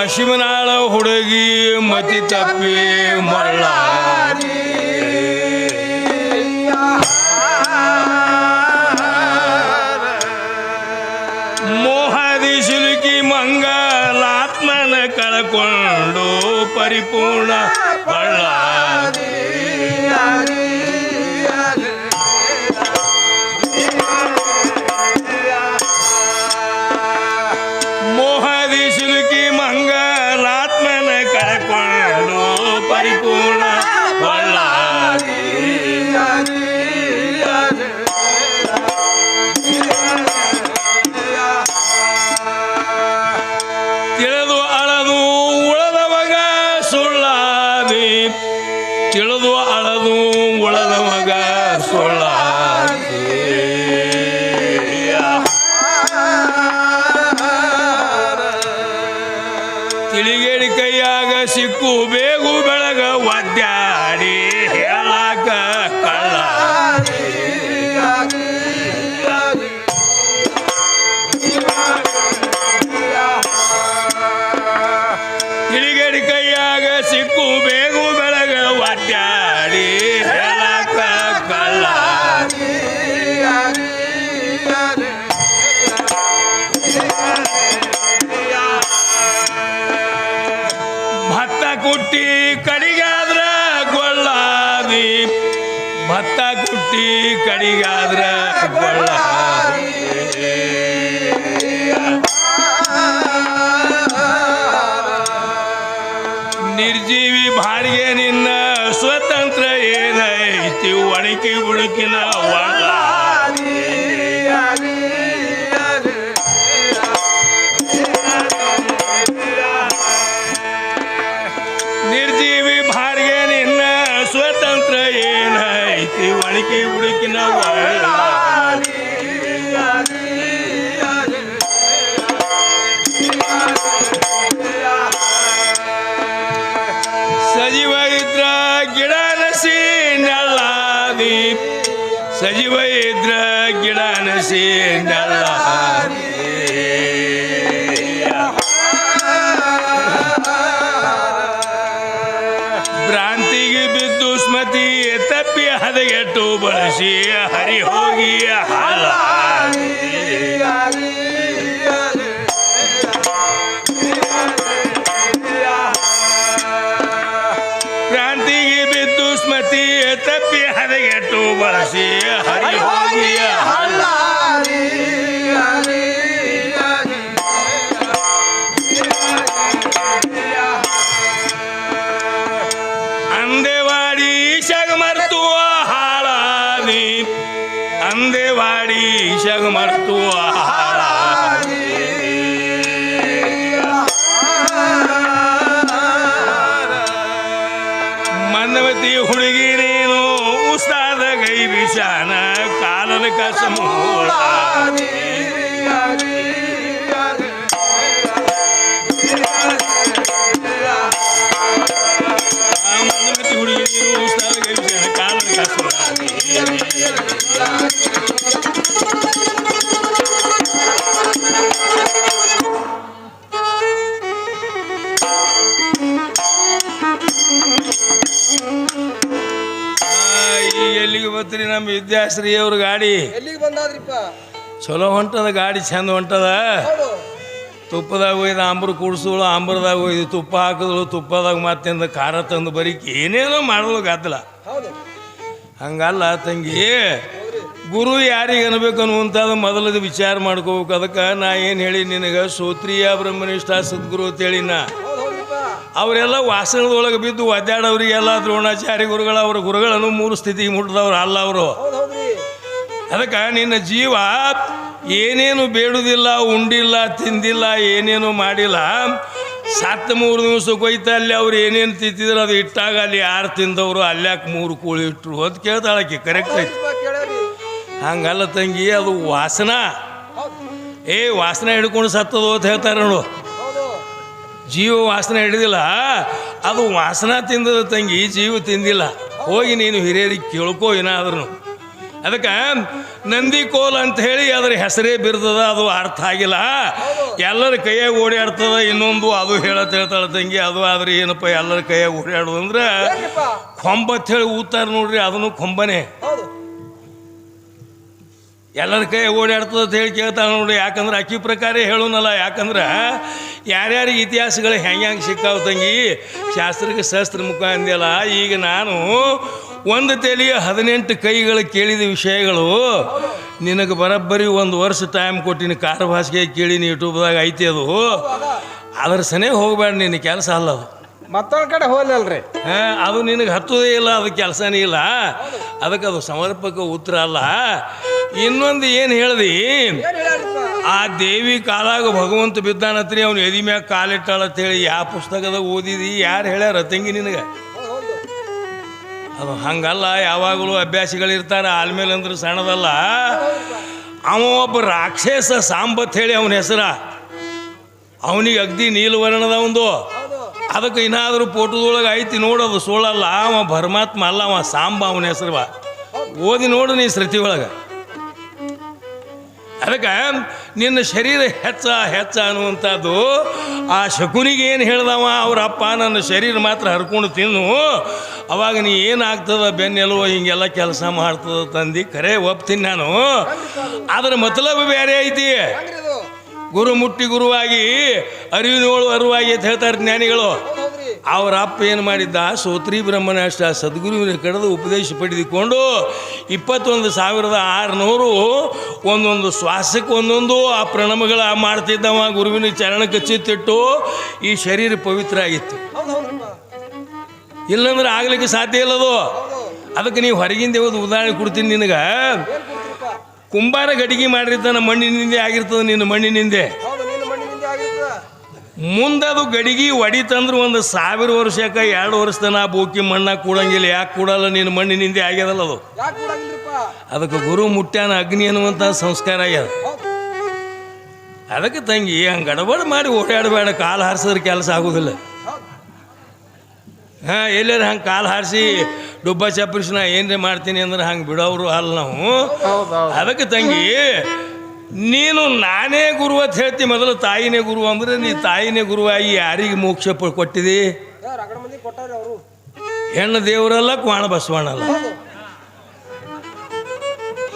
ಮಶಿಮನಾಳ ಹುಡುಗಿ ಮತಿ ತಪ್ಪಿ ಮಳ್ಳ ಮೋಹದಿ ಸಿಲುಕಿ ಮಂಗಲಾತ್ಮನ ಕಳಕೊಂಡು ಪರಿಪೂರ್ಣ ತಿಳಿಗೇಡಿ ಕೈಯಾಗ ಸಿಕ್ಕು ಬೇಗು ಬೆಳಗ ಒದ್ದಾಡಿ ಹೇಳಾಕ ಕಳ್ಳ. ಕಡಿಗಾದ್ರ ಗೊಳ್ಳಾದಿ ಏನೈತಿ ಒಣಕಿ ಉಡುಕಿನ ಒಳ ಸಜೀವ ಇದ್ರ ಗಿಡ ನಸಿ ನೆಳ್ಳಾದಿ ಸಜೀವ ಇದ್ರ ಗಿಡ ನಸಿ ನೆಳ್ಳಾದಿ ಹದಗೆಟ್ಟು ಬಳಸಿ ಹರಿ ಹೋಗಿ ಹಾಲ ಕ್ರಾಂತಿಗೆ ಬಿದ್ದು ಸ್ಮತಿ ತಪ್ಪಿ ಹದಗೆಟ್ಟು ಬಳಸಿ ಹರಿ ಹೋಗಿ ಹಾಳ ಮರ್ತು ಹಾಳಾದಿ ಮಂದವತಿ ಹುಡುಗಿ ನೀನು ಉಸ್ತಾದ ಗೈ ವಿಷಾನ ಕಾಲದ ಕಸಮೂಳ ವಿದ್ಯಾಶ್ರೀ ಅವ್ರ ಗಾಡಿ. ಎಲ್ಲಿಗೆ ಬಂದಾದ್ರಿಪ್ಪ? ಚಲೋ ಹೊಂಟದ ಗಾಡಿ ಚಂದ ಹೊಂಟದ. ತುಪ್ಪದಾಗ ಒಯ್ದು ಆಂಬ್ರ ಕೂಡ್ಸೋಳು ಆಂಬ್ರದಾಗ ಒಯ್ದು ತುಪ್ಪ ಹಾಕಿದಳು ತುಪ್ಪದಾಗ ಮತ್ತಿಂದ ಖಾರ ತಂದು ಬರೀಕ್ ಏನೇನೋ ಮಾಡಲು ಗದ್ದಲ. ಹಂಗಲ್ಲ ತಂಗಿ. ಗುರು ಯಾರಿಗೆ ಅನ್ಬೇಕು ಅನ್ನುವಂಥದ್ದು ಮೊದಲದ ವಿಚಾರ ಮಾಡ್ಕೋಬೇಕು. ಅದಕ್ಕೆ ನಾ ಏನು ಹೇಳಿ ನಿನಗೆ ಸೋತ್ರಿಯ ಬ್ರಹ್ಮನಿಷ್ಠ ಸದ್ಗುರು ಅಂತೇಳಿ ನಾ. ಅವರೆಲ್ಲ ವಾಸನದೊಳಗೆ ಬಿದ್ದು ಒದ್ದಾಡೋರಿಗೆಲ್ಲ ದ್ರೋಣಾಚಾರಿ ಗುರುಗಳು ಅವ್ರ ಗುರುಗಳನ್ನು ಮೂರು ಸ್ಥಿತಿಗೆ ಮುಟ್ಟಿದವ್ರು ಅಲ್ಲ ಅವರು. ಅದಕ್ಕೆ ನಿನ್ನ ಜೀವ ಏನೇನು ಬೇಡುವುದಿಲ್ಲ ಉಂಡಿಲ್ಲ ತಿಂದಿಲ್ಲ ಏನೇನು ಮಾಡಿಲ್ಲ ಸತ್ತ ಮೂರು ದಿವಸಕ್ಕೆ ಹೋಯ್ತಾ ಅಲ್ಲಿ ಅವ್ರು ಏನೇನು ತಿಂತಿದ್ರು ಅದು ಇಟ್ಟಾಗ ಅಲ್ಲಿ ಯಾರು ತಿಂದವರು ಅಲ್ಯಾಕೆ ಮೂರು ಕೋಳಿ ಇಟ್ಟರು ಅಂತ ಕೇಳ್ತಾಳಕ್ಕೆ ಕರೆಕ್ಟ್ ಐತಿ. ಹಂಗಲ್ಲ ತಂಗಿ ಅದು ವಾಸನ. ಏ ವಾಸನೆ ಹಿಡ್ಕೊಂಡು ಸತ್ತದು ಅಂತ ಹೇಳ್ತಾರೆ ನೋಡು. ಜೀವ ವಾಸನೆ ಹಿಡಿದಿಲ್ಲ ಅದು ವಾಸನ ತಿಂದದ ತಂಗಿ ಜೀವ ತಿಂದಿಲ್ಲ. ಹೋಗಿ ನೀನು ಹಿರಿಯರಿಗೆ ಕೇಳ್ಕೋ ಏನಾದ್ರೂ ಅದಕ್ಕೆ ನಂದಿ ಕೋಲ್ ಅಂತ ಹೇಳಿ ಅದ್ರ ಹೆಸರೇ ಬಿರ್ತದ ಅದು ಅರ್ಥ ಆಗಿಲ್ಲ. ಎಲ್ಲರ ಕೈಯಾಗ ಓಡಾಡ್ತದ ಇನ್ನೊಂದು ಅದು ಹೇಳತ್ ಹೇಳ್ತಾಳೆ ತಂಗಿ ಅದು ಆದ್ರೆ ಏನಪ್ಪ ಎಲ್ಲರ ಕೈಯಾಗ ಓಡಾಡೋದು ಅಂದ್ರೆ ಕೊಂಬ ಕೊಂಬತ್ ಹೇಳಿ ಊತಾರ ನೋಡ್ರಿ ಅದನ್ನು ಕೊಂಬನೇ. ಎಲ್ಲರ ಕೈ ಓಡಾಡ್ತದ ಅಂತ ಹೇಳಿ ಕೇಳ್ತಾಳೆ ನೋಡ್ರಿ ಯಾಕಂದ್ರೆ ಅಕ್ಕಿ ಪ್ರಕಾರ ಹೇಳೋನಲ್ಲ ಯಾಕಂದ್ರೆ ಯಾರ್ಯಾರಿಗೆ ಇತಿಹಾಸಗಳು ಹೆಂಗೆ ಹೆಂಗೆ ಸಿಕ್ಕಾವ ತಂಗಿ ಶಾಸ್ತ್ರಕ್ಕೆ ಶಸ್ತ್ರ ಮುಖ ಅಂದಿಲ್ಲ ಈಗ ನಾನು ಒಂದು ತೆಲಿಯ ಹದಿನೆಂಟು ಕೈಗಳು ಕೇಳಿದ ವಿಷಯಗಳು ನಿನಗೆ ಬರೋಬ್ಬರಿ ಒಂದು ವರ್ಷ ಟೈಮ್ ಕೊಟ್ಟಿನಿ ಕಾರ್ ಭಾಷೆಗೆ ಕೇಳಿನಿ ಯೂಟ್ಯೂಬ್ದಾಗ ಐತಿ ಅದು. ಅದ್ರ ಸನೆ ಹೋಗಬೇಡ ನಿನ್ನ ಕೆಲಸ ಅಲ್ಲ ಅದು. ಮತ್ತೊಂದು ಕಡೆ ಹೋಗಲ್ರಿ ಹಾಂ ಅದು ನಿನಗೆ ಹತ್ತೋದೇ ಇಲ್ಲ ಅದು ಕೆಲಸನೇ ಇಲ್ಲ. ಅದಕ್ಕೆ ಅದು ಸಮರ್ಪಕ ಉತ್ತರ ಅಲ್ಲ. ಇನ್ನೊಂದು ಏನು ಹೇಳ್ದಿ? ಆ ದೇವಿ ಕಾಲಾಗ ಭಗವಂತ ಬಿದ್ದಾನತ್ರಿ ಅವ್ನು ಎದಿ ಮ್ಯಾಗ ಕಾಲಿಟ್ಟಾಳ ಅಂತೇಳಿ ಯಾವ ಪುಸ್ತಕದಾಗ ಓದಿದಿ ಯಾರು ಹೇಳ್ಯಾರ ತಂಗಿ ನಿನಗೆ? ಅದು ಹಂಗಲ್ಲ, ಯಾವಾಗಲೂ ಅಭ್ಯಾಸಿಗಳಿರ್ತಾರೆ ಆಲ್ಮೇಲೆ ಅಂದ್ರೆ ಸಣ್ಣದಲ್ಲ. ಅವ ಒಬ್ಬ ರಾಕ್ಷಸ ಸಾಂಬತ್ ಹೇಳಿ ಅವನ ಹೆಸರ. ಅವನಿಗೆ ಅಗ್ದಿ ನೀಲವರ್ಣದ ಒಂದು. ಅದಕ್ಕೆ ಇನ್ನಾದರೂ ಫೋಟೋದೊಳಗೆ ಐತಿ ನೋಡೋದು ಸುಳ್ಳಲ್ಲ. ಅವ ಪರಮಾತ್ಮ ಅಲ್ಲ, ಅವ ಸಾಂಬ ಅವನ ಹೆಸರು ಓದಿ ನೋಡು ನೀ ಸೃತಿ ಒಳಗೆ. ಅದಕ್ಕೆ ನಿನ್ನ ಶರೀರ ಹೆಚ್ಚ ಹೆಚ್ಚ ಅನ್ನುವಂಥದ್ದು, ಆ ಶಕುನಿಗೆ ಏನು ಹೇಳ್ದವ? ಅವ್ರ ಅಪ್ಪ ನನ್ನ ಶರೀರ ಮಾತ್ರ ಹರ್ಕೊಂಡು ತಿನ್ನು. ಅವಾಗ ನೀ ಏನಾಗ್ತದ ಬೆನ್ನೆಲುವ ಹಿಂಗೆಲ್ಲ ಕೆಲಸ ಮಾಡ್ತದ ತಂದು? ಕರೆ ಒಪ್ತೀನಿ ನಾನು. ಅದರ ಮತಲಬ್ ಬೇರೆ ಐತಿ. ಗುರು ಮುಟ್ಟಿ ಗುರುವಾಗಿ, ಅರಿವಿನೋಳು ಅರಿವಾಗಿ ಅಂತ ಹೇಳ್ತಾರೆ ಜ್ಞಾನಿಗಳು. ಅವರ ಅಪ್ಪ ಏನು ಮಾಡಿದ್ದ? ಸೋತ್ರಿ ಬ್ರಹ್ಮನ ಅಷ್ಟ ಸದ್ಗುರುವಿನ ಕಡೆದು ಉಪದೇಶ ಪಡೆದುಕೊಂಡು ಇಪ್ಪತ್ತೊಂದು ಸಾವಿರದ ಆರುನೂರು ಒಂದೊಂದು ಶ್ವಾಸಕ್ಕೆ ಒಂದೊಂದು ಆ ಪ್ರಣಮಗಳ ಮಾಡ್ತಿದ್ದವ. ಗುರುವಿನ ಚರಣಕ್ಕೆ ಚಿತ್ತಿಟ್ಟು ಈ ಶರೀರ ಪವಿತ್ರ ಆಗಿತ್ತು. ಇಲ್ಲಂದ್ರೆ ಆಗ್ಲಿಕ್ಕೆ ಸಾಧ್ಯ ಇಲ್ಲದು ಅದು. ಅದಕ್ಕೆ ನೀವು ಹೊರಗಿಂದ ಯಾವ್ದು ಉದಾಹರಣೆ ಕೊಡ್ತೀನಿ ನಿನಗೆ. ಕುಂಬಾರ ಗಡಿಗೆ ಮಾಡಿರ್ತಾನ ಮಣ್ಣಿನಿಂದೆ ಆಗಿರ್ತದೆ, ನಿನ್ನ ಮಣ್ಣಿನಿಂದೆ. ಹೌದು ಅದು ಗಡಿಗೆ ಒಡಿತಂದ್ರೆ ಒಂದು ಸಾವಿರ ವರ್ಷಕ್ಕೆ ಎರಡು ವರ್ಷ ತನ ಬೋಕಿ ಮಣ್ಣ ಕೂಡಂಗಿಲ್ಲ. ಯಾಕೆ ಕೂಡಲ್ಲ? ನಿನ್ನ ಮಣ್ಣಿನಿಂದೆ ಆಗ್ಯದಲ್ಲ ಅದು. ಅದಕ್ಕೆ ಗುರು ಮುಟ್ಟ್ಯಾನ ಅಗ್ನಿ ಅನ್ನುವಂಥ ಸಂಸ್ಕಾರ ಆಗ್ಯದ. ಅದಕ್ಕೆ ತಂಗಿ ಹಂಗೆ ಗಡಬಡ ಮಾಡಿ ಓಡಾಡಬೇಡ. ಕಾಲು ಹಾರಿಸಿದ್ರೆ ಕೆಲಸ ಆಗೋದಿಲ್ಲ. ಹಾಂ ಎಲ್ಲಾರು ಹಂಗೆ ಕಾಲು ಹಾರಿಸಿ ಡುಬ್ಬ ಚಪ್ಪರಿಸಿ ನಾ ಏನ್ರಿ ಮಾಡ್ತೀನಿ ಅಂದ್ರೆ ಹಂಗೆ ಬಿಡೋರು ಅಲ್ಲ ನಾವು. ಅದಕ್ಕೆ ತಂಗಿ ನೀನು ನಾನೇ ಗುರು ಅಂತ ಹೇಳ್ತಿ ಮೊದಲು ತಾಯಿನೇ ಗುರು ಅಂದ್ರೆ ನೀ ತಾಯಿನೇ ಗುರುವಾಗಿ ಯಾರಿಗೆ ಮೋಕ್ಷ ಕೊಟ್ಟಿದಿ? ಹೆಣ್ಣು ದೇವರಲ್ಲ ಕ್ವಾಣ ಬಸವಣ್ಣಲ್ಲ.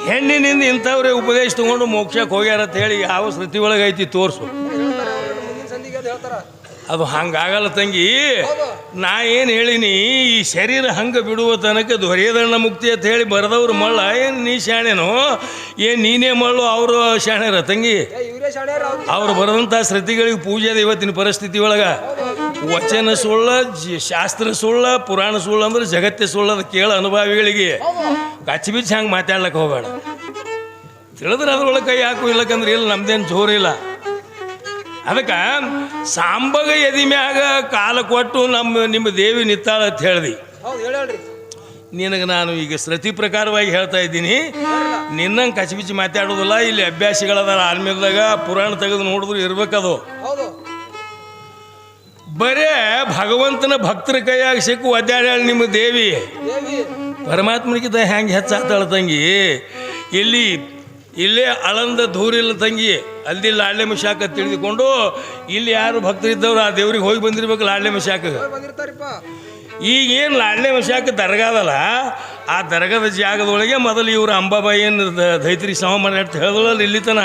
ಹೆಣ್ಣಿನಿಂದ ಇಂಥವ್ರೇ ಉಪದೇಶ ತಗೊಂಡು ಮೋಕ್ಷಕ್ಕೆ ಹೋಗ್ಯಾರ ಅಂತ ಹೇಳಿ ಯಾವ ಸ್ಮೃತಿ ಒಳಗೈತಿ ಐತಿ ತೋರಿಸು ಅದು ಹಂಗಾಗಲ್ಲ ತಂಗಿ. ನಾ ಏನು ಹೇಳಿನಿ, ಈ ಶರೀರ ಹಂಗೆ ಬಿಡುವ ತನಕ ದೊರೆಯದಣ್ಣ ಮುಕ್ತಿ ಅಂತ ಹೇಳಿ ಬರೆದವ್ರು ಮಳ್ಳ. ಏನು ನೀ ಶಾಣೆನೋ? ಏನು ನೀನೇ ಮಳ್ಳು ಅವರು ಶಾಣ್ಯರ ತಂಗಿ? ಅವ್ರು ಬರೆದಂಥ ಶ್ರುತಿಗಳಿಗೆ ಪೂಜೆ ಅದ ಇವತ್ತಿನ ಪರಿಸ್ಥಿತಿ ಒಳಗೆ. ವಚನ ಸುಳ್ಳ ಶಾಸ್ತ್ರ ಸುಳ್ಳ, ಪುರಾಣ ಸುಳ್ಳು ಅಂದ್ರೆ ಜಗತ್ತೇ ಸುಳ್ಳು ಅದು ಕೇಳ ಅನುಭವಿಗಳಿಗೆ. ಗಚ್ಚಿ ಬಿಚ್ಚಿ ಹಂಗೆ ಮಾತಾಡ್ಲಕ್ಕೆ ಹೋಗೋಣ ತಿಳಿದ್ರೆ ಅದ್ರೊಳಗೆ ಕೈ ಹಾಕು, ಇಲ್ಲಕಂದ್ರೆ ಇಲ್ಲ, ನಮ್ದೇನು ಜೋರಿಲ್ಲ ಅದಕ್ಕೆ ಸಾಂಬಗ ಎದಿ ಮ್ಯಾಗ ಕಾಲ ಕೊಟ್ಟು ನಮ್ಮ ನಿಮ್ಮ ದೇವಿ ನಿತ್ತಾಳ ಅಂತ ಹೇಳ್ದಿ. ನಿನಗೆ ನಾನು ಈಗ ಶ್ರತಿ ಪ್ರಕಾರವಾಗಿ ಹೇಳ್ತಾ ಇದ್ದೀನಿ. ನಿನ್ನಂಗೆ ಕಚ್ಬಿಚ್ಚಿ ಮಾತಾಡೋದಿಲ್ಲ ಇಲ್ಲಿ ಅಭ್ಯಾಸಿಗಳದಾರ ಆರ್ಮಿದಾಗ ಪುರಾಣ ತೆಗೆದು ನೋಡಿದ್ರು ಇರ್ಬೇಕದು. ಬರೇ ಭಗವಂತನ ಭಕ್ತರ ಕೈಯಾಗ ಸಿಕ್ಕು ಒದ್ದಾಡ್ಯಾಳ ನಿಮ್ಮ ದೇವಿ. ದೇವಿ. ಪರಮಾತ್ಮನಿಗಿಂತ ಹೆಂಗೆ ಹೆಚ್ಚಾತಾಳ ತಂಗಿ? ಇಲ್ಲಿ ಇಲ್ಲೇ ಅಳಂದ ದೂರಿಲ್ಲ ತಂಗಿ. ಅಲ್ಲಿ ಲಾಡ್ಲೆ ಮಶಾಕ ತಿಳಿದುಕೊಂಡು ಇಲ್ಲಿ ಯಾರು ಭಕ್ತರಿದ್ದವ್ರು ಆ ದೇವ್ರಿಗೆ ಹೋಗಿ ಬಂದಿರ್ಬೇಕು ಲಾಡ್ಲೆ ಬಂದಿರ್ತಾರಿಪ್ಪ. ಈಗ ಏನು ಲಾಡ್ಲೆ ಮಶಾಕ ದರ್ಗಾದಲ್ಲ ಆ ದರ್ಗಾದ ಜಾಗದೊಳಗೆ ಮೊದಲು ಇವರು ಅಂಬಾಬಾಯಿಯನ್ನು ದೈತ್ರಿ ಸಮ ಮಾಡಿ ಅಂತ ಹೇಳಿದಳಲ್ಲ ಇಲ್ಲಿ ತನ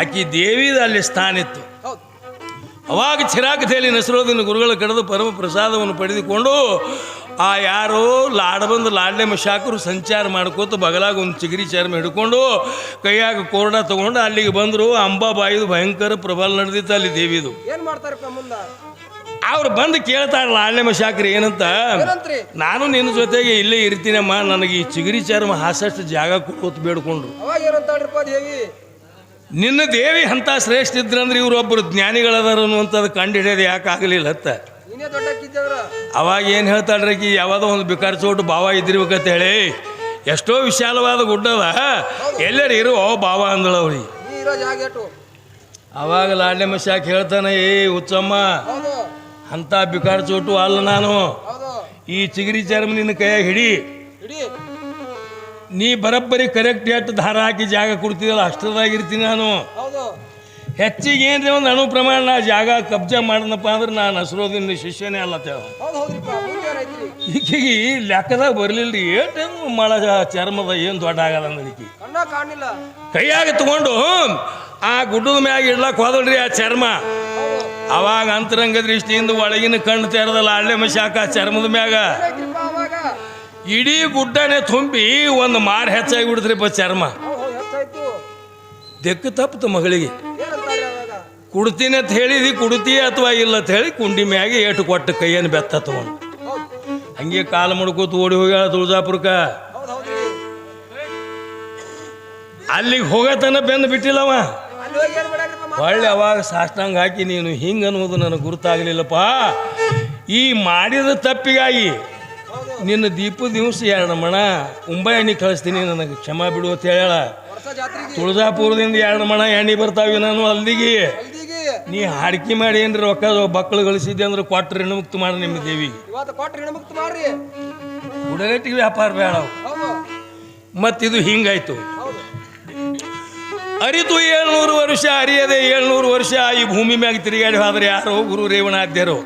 ಆಕಿ ದೇವಿದ ಅಲ್ಲಿ ಸ್ಥಾನ ಇತ್ತು. ಅವಾಗ ಚಿರಾಕಥೆಯಲ್ಲಿ ನಸರೋದಿನ ಗುರುಗಳ ಕಡಿದು ಪರಮ ಪ್ರಸಾದವನ್ನು ಪಡೆದುಕೊಂಡು ಆ ಯಾರೋ ಲಾಡ ಬಂದು ಲಾಡ್ಲೆ ಮಶಾಕರು ಸಂಚಾರ ಮಾಡ್ಕೋತ ಬಗಲಾಗ ಒಂದು ಚಿಗರಿ ಚರ್ಮ ಹಿಡ್ಕೊಂಡು ಕೈಯಾಗ ಕೋರ್ಡ ತಗೊಂಡು ಅಲ್ಲಿಗೆ ಬಂದರು. ಅಂಬಾಬಾಯಿದು ಭಯಂಕರ ಪ್ರಬಲ ನಡೆದಿತ್ತು ಅಲ್ಲಿ ದೇವಿದು. ಏನು ಮಾಡ್ತಾರೆ ಅವ್ರು ಬಂದು ಕೇಳ್ತಾರೆ ಲಾಡ್ಲೆ ಮಶಾಕರು ಏನಂತ? ನಾನು ನಿನ್ನ ಜೊತೆಗೆ ಇಲ್ಲೇ ಇರ್ತೀನಮ್ಮ. ನನಗೆ ಈ ಚಿಗರಿ ಚರ್ಮ ಹಾಸಷ್ಟು ಜಾಗ ಕೊಟ್ಟು ಬೇಡ್ಕೊಂಡ್ರು. ನಿನ್ನ ದೇವಿ ಅಂತ ಶ್ರೇಷ್ಠ ಇದ್ರಂದ್ರೆ ಇವರೊಬ್ಬರು ಜ್ಞಾನಿಗಳದಾರ ಅನ್ನುವಂಥದ್ದು ಕಂಡು ಹಿಡಿಯೋದು ಯಾಕೆ ಆಗಲಿಲ್ಲ ಅವಾಗ ಏನು ಹೇಳ್ತಾಳ್ರಿ ಆಕಿ ಯಾವುದೋ ಒಂದು ಬಿಕಾರ ಚೋಟು ಭಾವ ಇದ್ದಿರ್ಬೇಕಂತ ಹೇಳಿ ಎಷ್ಟೋ ವಿಶಾಲವಾದ ಗುಡ್ಡದ ಎಲ್ಲರೂ ಇರು ಓ ಭಾವ ಅಂದಳವ್ರಿ ಇರೋ ಅವಾಗ ಲಾಡ್ಲೆ ಮಶಾಕ್ ಹೇಳ್ತಾನೆ ಏ ಹುಚ್ಚಮ್ಮ ಅಂತ ಅಂಥ ಬಿಕಾರ ಚೋಟು ಅಲ್ಲ ನಾನು. ಈ ಚಿಗರಿ ಚರ್ಮ ನಿನ್ನ ಕೈಯಾಗ ಹಿಡಿ. ನೀ ಬರಬ್ಬರಿ ಕರೆಕ್ಟ್ ಎಷ್ಟು ದಾರ ಹಾಕಿ ಜಾಗ ಕೊಡ್ತಿದ್ದಲ್ಲ ಅಷ್ಟದಾಗಿರ್ತೀನಿ ನಾನು. ಹೆಚ್ಚಿಗೆ ಏನ್ರಿ ಒಂದು ಅಣು ಪ್ರಮಾಣ ನಾ ಜಾಗ ಕಬ್ಜಾ ಮಾಡಿದ್ನಪ್ಪ ಅಂದ್ರೆ ನಾನು ಹಸ್ರೋದಿನ ಶಿಷ್ಯನೇ ಅಲ್ಲ ಈಕೆಗೆ ಲೆಕ್ಕದಾಗ ಬರಲಿಲ್ಲ ರೀ ಏಟೇನು ಮಳ ಚರ್ಮದ ಏನು ದೊಡ್ಡ ಆಗಲ್ಲ ಕಾಣಿಲ್ಲ ಕೈಯಾಗ ತಗೊಂಡು ಆ ಗುಡ್ಡದ ಮ್ಯಾಗ ಇಡ್ಲಕ್ಕೆ ಹೋದಳ್ರಿ ಆ ಚರ್ಮ. ಅವಾಗ ಅಂತರಂಗ ದೃಷ್ಟಿಯಿಂದ ಒಳಗಿನ ಕಣ್ಣು ತೆರದಲ್ಲ ಹಳ್ಳೆ ಮಶಾಕ ಚರ್ಮದ ಮ್ಯಾಗ. ಇಡೀ ಗುಡ್ಡನೇ ತುಂಬಿ ಒಂದು ಮಾರು ಹೆಚ್ಚಾಗಿ ಬಿಡ್ತ್ರಿಪ್ಪ ಚರ್ಮ. ತಪ್ಪತ್ತು ದೆಕ್ಕ ತಪ್ಪಿತು ಮಗಳಿಗೆ. ಕುಡ್ತೀನಿ ಅಂತ ಹೇಳಿದಿ ಕುಡ್ತಿ ಅಥವಾ ಇಲ್ಲ ಅಂತ ಹೇಳಿ ಕುಂಡಿ ಮ್ಯಾಗೆ ಏಟು ಕೊಟ್ಟು ಕೈಯನ್ನು ಬೆತ್ತ ತಗೊಂಡು ಹಂಗೆ ಕಾಲು ಮುಡ್ಕೋತ ಓಡಿ ಹೋಗ್ಯಾಳ ತುಳಜಾಪುರಕ್ಕೆ. ಅಲ್ಲಿಗೆ ಹೋಗತನ ಬೆಂದು ಬಿಟ್ಟಿಲ್ಲವ ಒಳ್ಳೆ ಅವಾಗ ಸಾಷ್ಟಾಂಗ ಹಾಕಿ ನೀನು ಹಿಂಗೆ ಅನ್ನೋದು ನನಗೆ ಗುರುತಾಗಲಿಲ್ಲಪ್ಪ. ಈ ಮಾಡಿದ ತಪ್ಪಿಗಾಗಿ ನಿನ್ನ ದೀಪ ದಿವಸ ಎರಡು ಮಣ ಉಂಬಾಯಣ್ಣಿ ಕಳಿಸ್ತೀನಿ, ನನಗೆ ಕ್ಷಮ ಬಿಡು ಅಂತ ಹೇಳ ತುಳಜಾಪುರದಿಂದ ಎರಡು ಮಣ ಎಣ್ಣೆ ಬರ್ತಾವೆ ನಾನು ಅಲ್ದಿಗೆ ಹಲ್ದಿಗೆ ನೀ ಹಾಡಿಕೆ ಮಾಡಿ ಏನ್ರಿ ರೊಕ್ಕ ಬಕ್ಕಳು ಗಳಿಸಿದ್ದೆ ಅಂದ್ರೆ ಕೊಟ್ರೆ ಮುಕ್ತ ಮಾಡಿ ನಿಮ್ಮ ದೇವಿ ಇವತ್ತು ಕೊಟ್ರಿ ಹೆಣ್ಮಕ್ತು ಮಾಡ್ರಿ. ಹುಡುಗಟ್ಟಿಗೆ ವ್ಯಾಪಾರ ಬೇಡ ಮತ್ತಿದು ಹಿಂಗಾಯ್ತು. ಅರಿತು ಏಳ್ನೂರು ವರ್ಷ ಅರಿಯದೆ ಏಳ್ನೂರು ವರ್ಷ ಈ ಭೂಮಿ ಮ್ಯಾಗ ತಿರುಗಾಡಿ ಹೋದ್ರೆ ಯಾರೋ ಗುರು ರೇವಣಾದ್ಯರು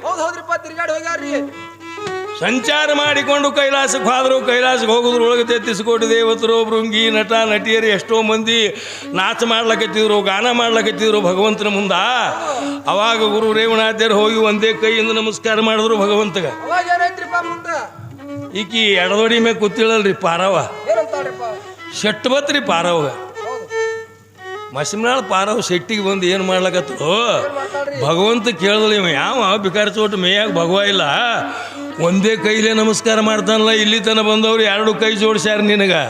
ಸಂಚಾರ ಮಾಡಿಕೊಂಡು ಕೈಲಾಸಕ್ಕೆ ಹೋದರು ಕೈಲಾಸಕ್ಕೆ ಹೋಗಿದ್ರು ಒಳಗೆ ತೆತ್ತಿಸ್ಕೊಟ್ಟು ದೇವತರು ಭೃಂಗಿ ನಟ ನಟಿಯರು ಎಷ್ಟೋ ಮಂದಿ ನಾಚ ಮಾಡ್ಲಕತ್ತಿದ್ರು ಗಾನ ಮಾಡ್ಲಕತ್ತಿದ್ರು ಭಗವಂತನ ಮುಂದ. ಅವಾಗ ಗುರು ರೇವಣಾದ್ಯರು ಹೋಗಿ ಒಂದೇ ಕೈಯಿಂದ ನಮಸ್ಕಾರ ಮಾಡಿದ್ರು ಭಗವಂತಗ. ಈಕಿ ಎಡದೊಡಿ ಮೇಲೆ ಕೂತಿಳಲ್ರಿ ಪಾರವ ಶೆಟ್ಟು ಶೆಟ್ ಬತ್ರಿ ಪಾರವ್ಗ ಮಸಿಮನಾಳ ಪಾರವ್ ಶೆಟ್ಟಿಗೆ ಬಂದು ಏನು ಮಾಡ್ಲಕತ್ತು ಭಗವಂತ ಕೇಳಿದ್ಲಿ ಇವ ಯಾವ ಬಿಕಾರ ಚೋಟ ಮೇಯಾಗ ಭಗವ ಇಲ್ಲ. ಒಂದೇ ಕೈಲೇ ನಮಸ್ಕಾರ ಮಾಡ್ತಾನಲ್ಲ, ಇಲ್ಲಿ ತನ ಬಂದವರು ಎರಡು ಕೈ ಜೋಡಿಸ್ಯಾರ ನಿನಗೆ.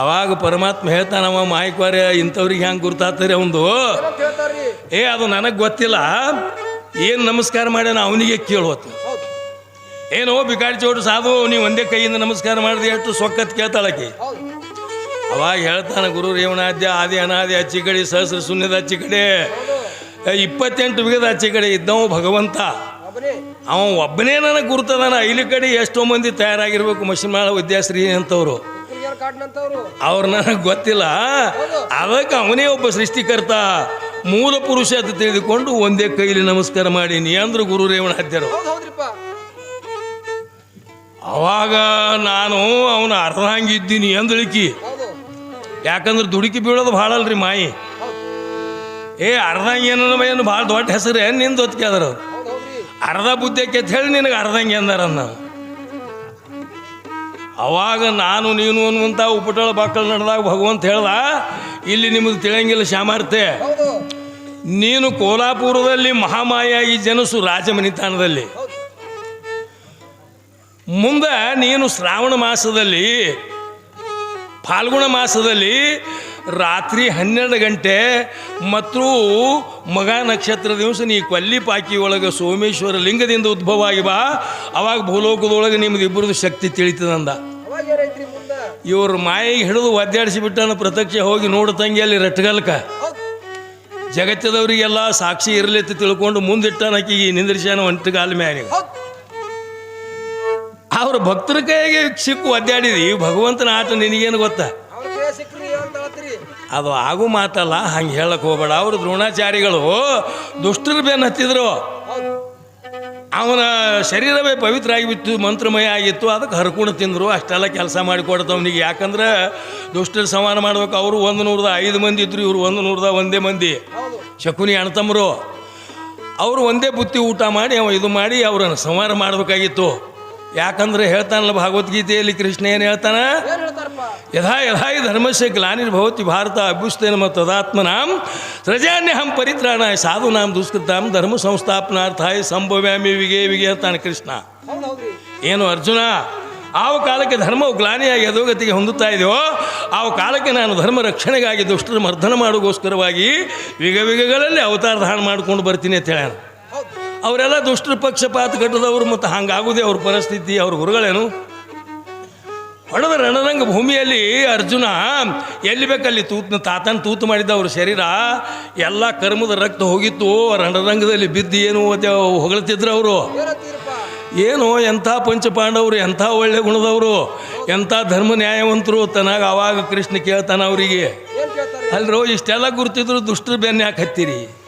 ಅವಾಗ ಪರಮಾತ್ಮ ಹೇಳ್ತಾನವ ಮಾಯಕ್ವಾರ್ಯ, ಇಂಥವ್ರಿಗೆ ಹೆಂಗೆ ಗುರ್ತಾತರಿ ಅವಂದು? ಏ, ಅದು ನನಗೆ ಗೊತ್ತಿಲ್ಲ. ಏನು ನಮಸ್ಕಾರ ಮಾಡ್ಯಾನ ಅವನಿಗೆ ಕೇಳುವತ್ತು ಏನೋ ಬಿಕಾಡಿ ಚೌಡ್ರು ಸಾಧು ನೀವು ಒಂದೇ ಕೈಯಿಂದ ನಮಸ್ಕಾರ ಮಾಡಿದೆ ಎಷ್ಟು ಸೊಕ್ಕತ್ ಕೇಳ್ತಾಳಕಿ ಅವಾಗ ಹೇಳ್ತಾನೆ, ಗುರು ರೇವಣಾದ್ಯ, ಆದಿ ಅನಾದಿ, ಅಚ್ಚಿ ಕಡೆ, ಸಹಸ್ರ ಶೂನ್ಯದ ಅಚ್ಚಿ ಕಡೆ, ಇಪ್ಪತ್ತೆಂಟು ಬಿಗದ ಅಚ್ಚಿ ಕಡೆ ಇದ್ದವು ಭಗವಂತ. ಅವ ಒಬ್ಬನೇ ನನಗೆ ಗುರುತದಾನ. ಐಲಿ ಕಡೆ ಎಷ್ಟೋ ಮಂದಿ ತಯಾರಾಗಿರ್ಬೇಕು ಮಶಿಮಾಳ ವಿದ್ಯಾಶ್ರೀ ಅಂತವರು. ಅವ್ರು ನನಗೆ ಗೊತ್ತಿಲ್ಲ. ಅದಕ್ಕೆ ಅವನೇ ಒಬ್ಬ ಸೃಷ್ಟಿಕರ್ತ. ಮೂಲ ಪುರುಷ ಅಂತ ತಿಳಿದುಕೊಂಡು ಒಂದೇ ಕೈಲಿ ನಮಸ್ಕಾರ ಮಾಡೀನಿ ಅಂದ್ರು ಗುರು ರೇವಣಾದ್ಯರು ಹತ್ತಿರ ಅವಾಗ ನಾನು ಅವನ ಅರ್ಧಂಗಿದ್ದೀನಿ ಅಂದಳಿಕಿ ಹೌದು. ಯಾಕಂದ್ರೆ ದುಡುಕಿ ಬೀಳೋದು ಭಾಳ ಅಲ್ರಿ ಮಾಯಿ. ಏ ಅರ್ಧಂಗಿ ಏನೋ ಏನು ಭಾಳ ದೊಡ್ಡ ಹೆಸರು ಏನು ನಿಂದು ಹೊತ್ತಿಗೆ ಅದಾರ? ಅರ್ಧ ಬುದ್ಧಕ್ಕೆ ಹೇಳಿ ನಿನಗೆ ಅರ್ಧಂಗೆ ಅಂದಾರ ನಾವು ಅವಾಗ ನಾನು ನೀನು ಅನ್ನುವಂಥ ಉಪಟಳ ಬಾಕಲ್ ನಡೆದಾಗ ಭಗವಂತ ಹೇಳ್ದ ಇಲ್ಲಿ ನಿಮಗೆ ತಿಳಿಯಂಗಿಲ್ಲ ಶ್ಯಾಮಾರ್ತೆ ನೀನು ಕೋಲಾಪುರದಲ್ಲಿ ಮಹಾಮಾಯಾಗಿ ಜನಸು ರಾಜಮನಿತಾನದಲ್ಲಿ ಮುಂದೆ ನೀನು ಶ್ರಾವಣ ಮಾಸದಲ್ಲಿ ಫಾಲ್ಗುಣ ಮಾಸದಲ್ಲಿ ರಾತ್ರಿ ಹನ್ನೆರಡು ಗಂಟೆ ಮತ್ತು ಮಗ ನಕ್ಷತ್ರ ದಿವಸ ನೀ ಕೊಲ್ಲಿಪಾಕಿ ಒಳಗೆ ಸೋಮೇಶ್ವರ ಲಿಂಗದಿಂದ ಉದ್ಭವ ಆಗಿ ಬಾ. ಅವಾಗ ಭೂಲೋಕದೊಳಗೆ ನಿಮ್ದು ಇಬ್ಬರದು ಶಕ್ತಿ ತಿಳಿತದಂದ ಇವರು ಮಾಯಿಗೆ ಹಿಡಿದು ಒದ್ದಾಡಿಸಿ ಬಿಟ್ಟನ ಪ್ರತ್ಯಕ್ಷ ಹೋಗಿ ನೋಡು ತಂಗಿ ಅಲ್ಲಿ ರಟ್ಗಲ್ಕ. ಜಗತ್ತದವರಿಗೆಲ್ಲ ಸಾಕ್ಷಿ ಇರಲಿ ಅಂತ ತಿಳ್ಕೊಂಡು ಮುಂದಿಟ್ಟನಕ್ಕಿಗೆ ನಿಂದ್ರಿಸ್ಯಾನ ಒಂಟಗಾಲ ಕಾಲ ಮ್ಯಾನಿ ಅವ್ರ ಭಕ್ತರ ಕೈಗೆ ಸಿಕ್ಕು ಒದ್ದಾಡಿದಿ. ಭಗವಂತನ ಆಟ ನಿನಗೇನು ಗೊತ್ತಾ? ಅದು ಆಗು ಮಾತಲ್ಲ, ಹಂಗೆ ಹೇಳಕ್ ಹೋಗ್ಬೇಡ. ಅವರು ದ್ರೋಣಾಚಾರಿಗಳು ದುಷ್ಟರ ಬೆನ್ನು ಹತ್ತಿದ್ರು. ಅವನ ಶರೀರವೇ ಪವಿತ್ರ ಆಗಿಬಿತ್ತು ಮಂತ್ರಮಯ ಆಗಿತ್ತು, ಅದಕ್ಕೆ ಹರ್ಕೊಂಡು ತಿಂದರು. ಅಷ್ಟೆಲ್ಲ ಕೆಲಸ ಮಾಡಿಕೊಡ್ತವನಿಗೆ ಯಾಕಂದ್ರೆ ದುಷ್ಟರ ಸಮಾನ ಮಾಡ್ಬೇಕು. ಅವರು ಒಂದು ನೂರದ ಐದು ಮಂದಿ ಇದ್ರು, ಇವರು ಒಂದು ನೂರದ ಒಂದೇ ಮಂದಿ. ಶಕುನಿ ಅಣ್ತಮ್ಮರು ಅವರು ಒಂದೇ ಬುತ್ತಿ ಊಟ ಮಾಡಿ, ಅವ ಇದು ಮಾಡಿ, ಅವರನ್ನು ಸಂಹಾರ ಮಾಡಬೇಕಾಗಿತ್ತು. ಯಾಕಂದ್ರೆ ಹೇಳ್ತಾನಲ್ಲ ಭಗವದ್ಗೀತೆಯಲ್ಲಿ ಕೃಷ್ಣ ಏನು ಹೇಳ್ತಾನ? ಯಥಾ ಯಥಾ ಹಿ ಧರ್ಮಸ್ಯ ಗ್ಲಾನಿರ್ಭವತಿ ಭಾರತ ಅಭ್ಯುಸ್ತೇನ ತದಾತ್ಮನಾಂ ಸೃಜಾನ್ಯಹಂ ಪರಿತ್ರಾಣಾಯ ಸಾಧುನಾಂ ದುಷ್ಕೃತಾಂ ಧರ್ಮ ಸಂಸ್ಥಾಪನಾರ್ಥಾಯ ಸಂಭವ್ಯಾಮಿ ವಿಗೆ ವಿಗೆ ಅಂತಾನೆ ಕೃಷ್ಣ. ಏನು ಅರ್ಜುನ ಆವ ಕಾಲಕ್ಕೆ ಧರ್ಮವು ಗ್ಲಾನಿಯಾಗಿ ಯದೋಗತಿಗೆ ಹೊಂದುತ್ತಾ ಇದೆಯೋ ಆವ ಕಾಲಕ್ಕೆ ನಾನು ಧರ್ಮ ರಕ್ಷಣೆಗಾಗಿ ದುಷ್ಟರ ಮರ್ಧನ ಮಾಡೋಗೋಸ್ಕರವಾಗಿ ವಿಗ ವಿಗಗಳಲ್ಲಿ ಅವತಾರ ಧಾರಣ ಮಾಡ್ಕೊಂಡು ಬರ್ತೀನಿ ಅಂತ ಹೇಳ್ಯಾನ. ಅವರೆಲ್ಲ ದುಷ್ಟರ ಪಕ್ಷಪಾತ ಕಟ್ಟದವರು ಮತ್ತು ಹಂಗಾಗುದೇ ಅವ್ರ ಪರಿಸ್ಥಿತಿ, ಅವ್ರ ಗುರುಗಳೇನು? ಹೊಡೆದ ರಣರಂಗ ಭೂಮಿಯಲ್ಲಿ ಅರ್ಜುನ ಎಲ್ಲಿ ಬೇಕಲ್ಲಿ ತೂತ್ ತಾತನ ತೂತು ಮಾಡಿದ್ದ ಅವ್ರ ಶರೀರ, ಎಲ್ಲ ಕರ್ಮದ ರಕ್ತ ಹೋಗಿತ್ತು, ರಣರಂಗದಲ್ಲಿ ಬಿದ್ದು ಏನು ಹೊಗಳ್ತಿದ್ರು ಅವರು. ಏನು ಎಂಥ ಪಂಚಪಾಂಡವರು, ಎಂಥ ಒಳ್ಳೆ ಗುಣದವರು, ಎಂಥ ಧರ್ಮ ನ್ಯಾಯವಂತರು, ತನಗ ಅವಾಗ ಕೃಷ್ಣ ಕೇಳ್ತಾನ ಅವರಿಗೆ. ಅಲ್ರೋ, ಇಷ್ಟೆಲ್ಲ ಗುರುತಿದ್ರು ದುಷ್ಟರು ಬೆನ್ನ ಹತ್ತೀರಿ.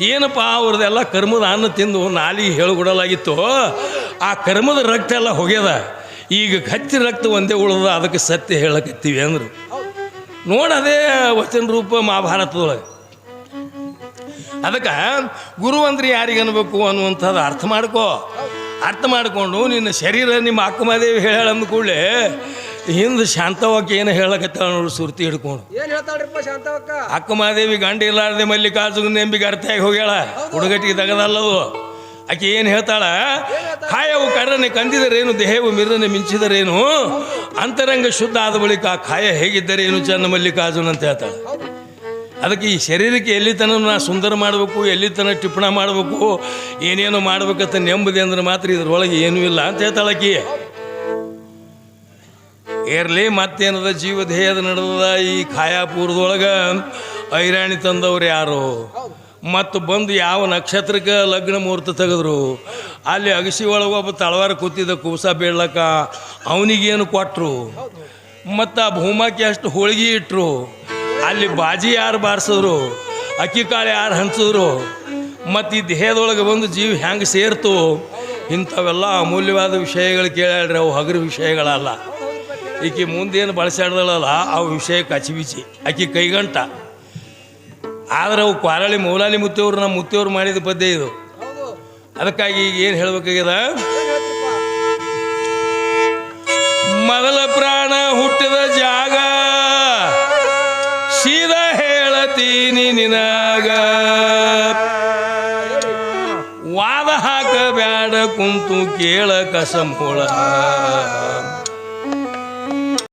ಏನಪ್ಪ ಅವ್ರದ್ದೆಲ್ಲ ಕರ್ಮದ ಅನ್ನ ತಿಂದು ನಾಲಿಗೆ ಹೇಳಿಬಿಡಲಾಗಿತ್ತು ಆ ಕರ್ಮದ ರಕ್ತ ಎಲ್ಲ ಹೊಗೆದ ಈಗ ಕಚ್ಚಿ ರಕ್ತ ಒಂದೇ ಉಳಿದ ಅದಕ್ಕೆ ಸತ್ಯ ಹೇಳಕತ್ತೀವಿ ಅಂದರು. ನೋಡದೇ ವಚನ ರೂಪ ಮಹಾಭಾರತದೊಳಗೆ. ಅದಕ್ಕೆ ಗುರು ಅಂದ್ರೆ ಯಾರಿಗೆ ಅನ್ಬೇಕು ಅನ್ನುವಂಥದ್ದು ಅರ್ಥ ಮಾಡ್ಕೋ. ಅರ್ಥ ಮಾಡಿಕೊಂಡು ನಿನ್ನ ಶರೀರ ನಿಮ್ಮ ಅಕ್ಕಮಾದೇವಿ ಹೇಳ ಕೂಡಲೇ ಹಿಂದೆ ಶಾಂತವಾಗಿ ಏನು ಹೇಳಕತ್ತಾಳ ನೋಡಿ ಸುರ್ತಿ ಹಿಡ್ಕೊಂಡು. ಏನ್ ಹೇಳ್ತಾಳ್ರಿಪ್ಪ ಶಾಂತವಕ್ಕ? ಅಕ್ಕಮಹಾದೇವಿ ಗಂಡ ಇಲ್ಲಾರ್ದೆ ಮಲ್ಲಿಕಾರ್ಜುನ ನೆಂಬಿಗೆ ಅರ್ಥಾಗಿ ಹೋಗ್ಯಾಳ. ಹುಡುಗಟ್ಟಿಗೆ ತಗದಲ್ಲದು ಆಕೆ ಏನು ಹೇಳ್ತಾಳ? ಖಾಯವು ಕರ್ರನೆ ಕಂದಿದರೇನು ದೇಹವು ಮಿರನೆ ಮಿಂಚಿದರೇನು? ಅಂತರಂಗ ಶುದ್ಧ ಆದ ಬಳಿಕ ಆ ಕಾಯ ಹೇಗಿದ್ದರೇನು ಚನ್ನ ಮಲ್ಲಿಕಾರ್ಜುನ ಅಂತ ಹೇಳ್ತಾಳೆ. ಅದಕ್ಕೆ ಈ ಶರೀರಕ್ಕೆ ಎಲ್ಲಿ ತನ ನಾ ಸುಂದರ ಮಾಡಬೇಕು ಎಲ್ಲಿ ತನ ಟಿಪ್ಪಣ ಮಾಡಬೇಕು ಏನೇನು ಮಾಡ್ಬೇಕಂತ ನೆಮ್ಮದಿ ಅಂದ್ರೆ ಮಾತ್ರ ಇದ್ರೊಳಗೆ ಏನೂ ಇಲ್ಲ ಅಂತ ಹೇಳ್ತಾಳಕಿ ಇರಲಿ ಮತ್ತೇನದ ಜೀವ ದೇಹದ ನಡೆದ ಈ ಖಾಯಾಪುರದೊಳಗೆ ಐರಾಣಿ ತಂದವ್ರು ಯಾರು? ಮತ್ತು ಬಂದು ಯಾವ ನಕ್ಷತ್ರಕ್ಕೆ ಲಗ್ನ ಮುಹೂರ್ತ ತೆಗೆದ್ರು? ಅಲ್ಲಿ ಅಗಸಿ ಒಳಗೆ ಒಬ್ಬ ತಳವಾರ ಕೂತಿದ್ದ ಕೂಸ ಬೀಳ್ಲಕ್ಕ ಅವನಿಗೇನು ಕೊಟ್ಟರು ಮತ್ತು ಆ ಭೂಮಾಕಿ ಅಷ್ಟು ಹೋಳಿಗೆ ಇಟ್ಟರು ಅಲ್ಲಿ ಬಾಜಿ ಯಾರು ಬಾರಿಸಿದ್ರು? ಅಕ್ಕಿ ಕಾಳು ಯಾರು ಹಂಚಿದ್ರು? ಮತ್ತು ಈ ದೇಹದೊಳಗೆ ಬಂದು ಜೀವ ಹೆಂಗೆ ಸೇರ್ತು? ಇಂಥವೆಲ್ಲ ಅಮೂಲ್ಯವಾದ ವಿಷಯಗಳು ಕೇಳ್ರಿ ಅವು ಹಗರ ವಿಷಯಗಳಲ್ಲ. ಈಕೆ ಮುಂದೇನು ಬಳಸಾಡ್ದಳಲ್ಲ, ಆ ವಿಷಯ ಕಚಿಬಿಚಿ. ಆಕೆ ಕೈಗಂಟ. ಆದ್ರೆ ಅವು ಕ್ವಾರಳಿ ಮೌಲಾಲಿ ಮುತ್ತಿಯವ್ರು ನಮ್ಮ ಮುತ್ತಿಯವ್ರು ಮಾಡಿದ ಪದ್ಯ ಇದು. ಅದಕ್ಕಾಗಿ ಈಗ ಏನು ಹೇಳ್ಬೇಕಾಗ್ಯದ? ಮೊದಲ ಪ್ರಾಣ ಹುಟ್ಟಿದ ಜಾಗ, ಸೀದಾ ಹೇಳತೀನಿ ನಿನಾಗ. ವಾದ ಹಾಕಬ್ಯಾಡ ಕುಂತು ಕೇಳ ಕಸಮೂಳ